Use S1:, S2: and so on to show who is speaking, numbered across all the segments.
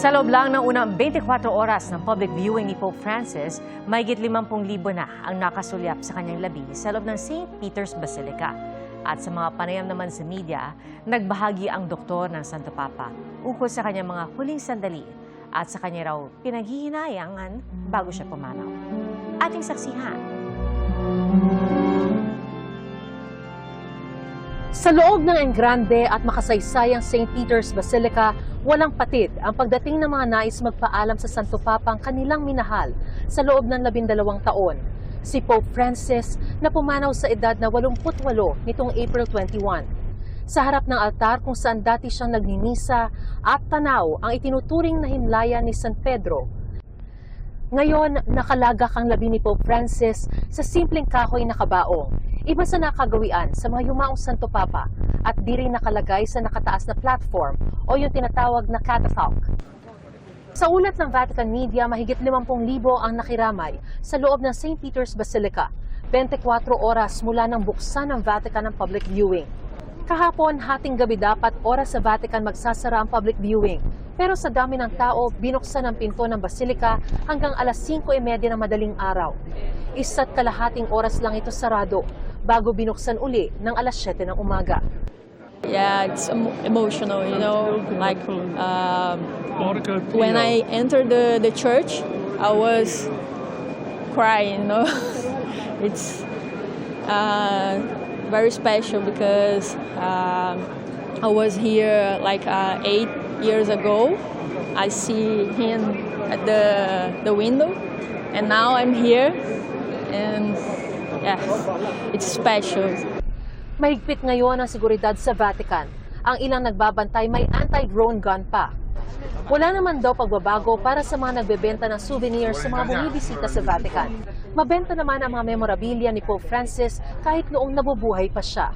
S1: Sa loob lang ng unang 24 oras ng public viewing ni Pope Francis, mahigit 50,000 na ang nakasulyap sa kanyang labi sa loob ng St. Peter's Basilica. At sa mga panayam naman sa media, nagbahagi ang doktor ng Santo Papa ukol sa kanyang mga huling sandali at sa kanya raw pinaghihinayangan bago siya pumanaw. Ating saksihan.
S2: Sa loob ng Engrande at makasaysayang St. Peter's Basilica, walang patid ang pagdating ng mga nais magpaalam sa Santo Papa ang kanilang minahal sa loob ng labindalawang taon. Si Pope Francis na pumanaw sa edad na 88 nitong April 21. Sa harap ng altar kung saan dati siyang nagninisa at tanaw ang itinuturing na himlaya ni San Pedro, ngayon, nakalagak ang labi ni Pope Francis sa simpleng kahoy na kabaong. Iba sa nakagawian sa mga yumaong Santo Papa at di rin nakalagay sa nakataas na platform o yung tinatawag na catafalque. Sa ulat ng Vatican Media, mahigit 50,000 ang nakiramay sa loob ng St. Peter's Basilica, 24 oras mula nang buksan ng Vatican ang public viewing. Kahapon, hating gabi dapat oras sa Vatican magsasara ang public viewing. Pero sa dami ng tao, binuksan ang pinto ng Basilica hanggang alas 5.30 ng madaling araw. Isa't kalahating oras lang ito sarado bago binuksan uli ng alas 7 ng umaga.
S3: Yeah, it's emo- emotional, you know. Like um, when I entered the, the church, I was crying, you know. it's uh, very special because um, I was here like uh, eight years ago. I see him at the, the window, and now I'm here, and yeah, it's special.
S2: Mahigpit ngayon ang seguridad sa Vatican. Ang ilang nagbabantay may anti-drone gun pa. Wala naman daw pagbabago para sa mga nagbebenta ng souvenirs sa mga bumibisita sa Vatican. Mabenta naman ang mga memorabilia ni Pope Francis kahit noong nabubuhay pa siya.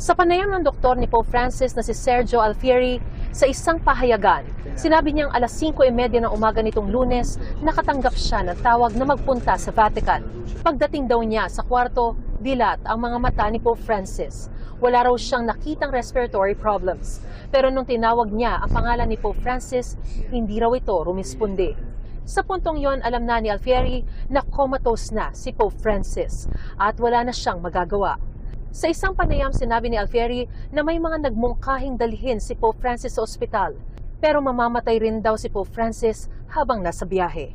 S2: Sa panayam ng doktor ni Pope Francis na si Sergio Alfieri, sa isang pahayagan, sinabi niyang alas 5.30 ng umaga nitong lunes, nakatanggap siya ng tawag na magpunta sa Vatican. Pagdating daw niya sa kwarto, dilat ang mga mata ni Pope Francis. Wala raw siyang nakitang respiratory problems. Pero nung tinawag niya ang pangalan ni Pope Francis, hindi raw ito rumisponde. Sa puntong yon, alam na ni Alfieri na comatose na si Pope Francis at wala na siyang magagawa. Sa isang panayam, sinabi ni Alfieri na may mga nagmungkahing dalhin si Pope Francis sa ospital, pero mamamatay rin daw si Pope Francis habang nasa biyahe.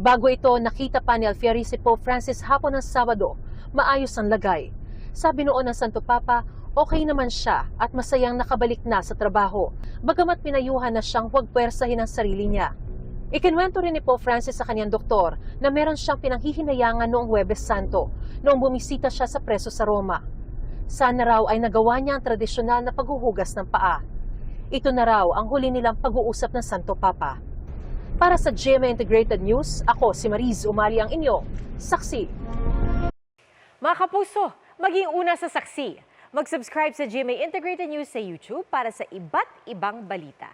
S2: Bago ito, nakita pa ni Alfieri si Pope Francis hapon ng Sabado, maayos ang lagay. Sabi noon ng Santo Papa, okay naman siya at masayang nakabalik na sa trabaho, bagamat pinayuhan na siyang huwag pwersahin ang sarili niya. Ikinwento rin ni Pope Francis sa kanyang doktor na meron siyang pinanghihinayangan noong Huwebes Santo noong bumisita siya sa preso sa Roma. Sana raw ay nagawa niya ang tradisyonal na paghuhugas ng paa. Ito na raw ang huli nilang pag-uusap ng Santo Papa. Para sa GMA Integrated News, ako si Mariz Umali ang inyong saksi.
S1: Mga kapuso, maging una sa saksi. Mag-subscribe sa GMA Integrated News sa YouTube para sa iba't ibang balita.